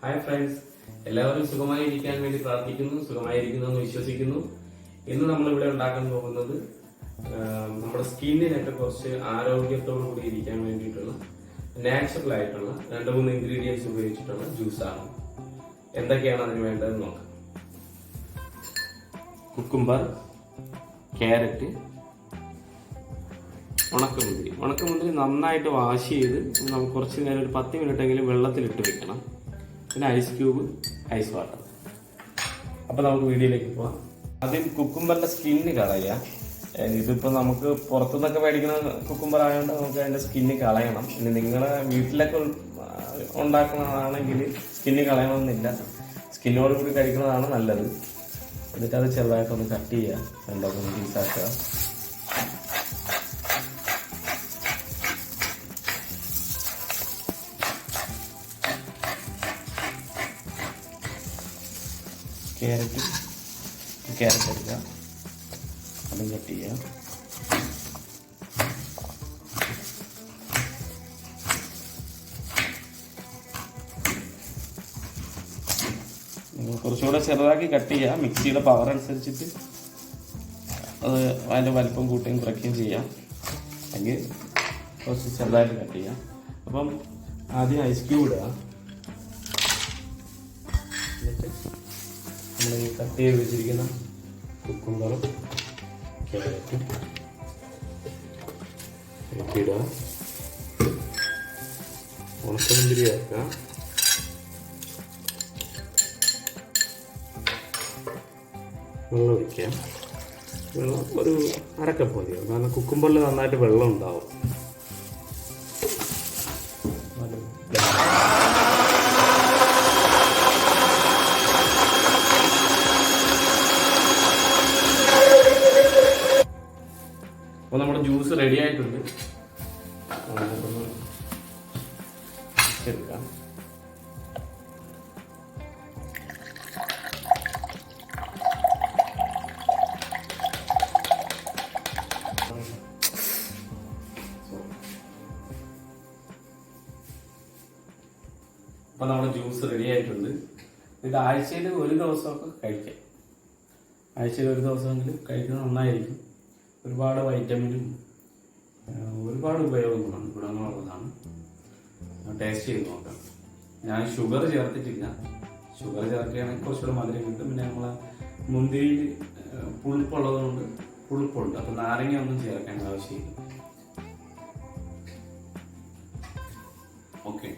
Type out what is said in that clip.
Hi friends എല്ലാവരും സുഖമായി ഇരിക്കാൻ വേണ്ടി പ്രാർത്ഥിക്കുന്നു സുഖമായിരിക്കുന്നു എന്ന് വിശ്വസിക്കുന്നു. ഇന്ന് നമ്മൾ ഇവിടെ ഉണ്ടാക്കാൻ പോകുന്നത് നമ്മുടെ സ്കിന്നിനൊക്കെ കുറച്ച് ആരോഗ്യത്തോടു കൂടി ഇരിക്കാൻ വേണ്ടിയിട്ടുള്ള നാച്ചുറൽ ആയിട്ടുള്ള രണ്ട് മൂന്ന് ഇൻഗ്രീഡിയൻസ് ഉപയോഗിച്ചിട്ടുള്ള ജ്യൂസാണ് എന്തൊക്കെയാണ് അതിന് വേണ്ടതെന്ന് നോക്കാം. കുക്കുംബർ ക്യാരറ്റ് ഉണക്കമുന്തിരി. ഉണക്കമുന്തിരി നന്നായിട്ട് വാഷ് ചെയ്ത് നമുക്ക് കുറച്ച് നേരം ഒരു പത്ത് എങ്കിലും വെള്ളത്തിലിട്ട് വെക്കണം. പിന്നെ ഐസ് ക്യൂബ് ഐസ് വാട്ടർ. അപ്പോൾ നമുക്ക് വീഡിയോയിലേക്ക് പോവാം. ആദ്യം കുക്കുംബറിന്റെ സ്കിന്ന് കളയുക ഇതിപ്പോൾ ഇതിപ്പോ നമുക്ക് പുറത്തുനിന്നൊക്കെ മേടിക്കുന്ന കുക്കുംബർ ആയതുകൊണ്ട് നമുക്ക് അതിന്റെ സ്കിന്ന് കളയണം. ഇനി നിങ്ങളെ വീട്ടിലൊക്കെ ഉണ്ടാക്കുന്നതാണെങ്കിൽ സ്കിന്ന് കളയണമെന്നില്ല. സ്കിന്നോട് കൂടി കഴിക്കുന്നതാണ് നല്ലത്. എന്നിട്ട് അത് ചെറുതായിട്ടൊന്ന് കട്ട് ചെയ്യുക രണ്ടൊക്കെ ഒന്ന് പീസാക്കുക. ക്യാരറ്റ് ക്യാരറ്റ് എടുക്കുക അതും കട്ട് ചെയ്യുക. കുറച്ചുകൂടെ ചെറുതാക്കി കട്ട് ചെയ്യുക. മിക്സിയുടെ പവർ അനുസരിച്ചിട്ട് അത് അതിന്റെ വലിപ്പം കൂട്ടുകയും കുറയ്ക്കുകയും ചെയ്യാം. അല്ലെങ്കിൽ കുറച്ച് ചെറുതായിട്ട് കട്ട് ചെയ്യാം. അപ്പം ആദ്യം ഐസ് ക്യൂബ് ഇടുക. നമ്മൾ കട്ട് ചെയ്ത് വെച്ചിരിക്കുന്ന കുക്കുംബറും ക്യാരറ്റും ഇടുക ഉണക്കമുന്തിരി ആക്കുക വെള്ളം ഒഴിക്കാം. വെള്ളം ഒരു അരക്കപ്പ് മതിയോ കാരണം കുക്കുംബറിൽ നന്നായിട്ട് വെള്ളം ഉണ്ടാവും. ജ്യൂസ് റെഡി ആയിട്ടുണ്ട്. അപ്പോൾ നമ്മുടെ ജ്യൂസ് റെഡി ആയിട്ടുണ്ട്. ഇത് ആഴ്ചയിൽ ഒരു ദിവസമൊക്കെ കഴിക്കാം. ആഴ്ചയിൽ ഒരു ദിവസമെങ്കിലും കഴിക്കുന്നത് നന്നായിരിക്കും. ഒരുപാട് വൈറ്റമിനും ഒരുപാട് ഉപയോഗങ്ങളുണ്ട്. ഗുണങ്ങളുള്ളതാണ് ടേസ്റ്റ് ചെയ്ത് നോക്കാം. ഞാൻ ഷുഗർ ചേർത്തിട്ടില്ല. ഷുഗർ ചേർക്കുകയാണെങ്കിൽ കുറച്ചുകൂടെ മധുരം കിട്ടും. പിന്നെ നമ്മളെ മുന്തിരിയിൽ പുളിപ്പുള്ളതുകൊണ്ട് പുളിപ്പുണ്ട്. അപ്പം നാരങ്ങ ഒന്നും ചേർക്കേണ്ട ആവശ്യമില്ല. ഓക്കെ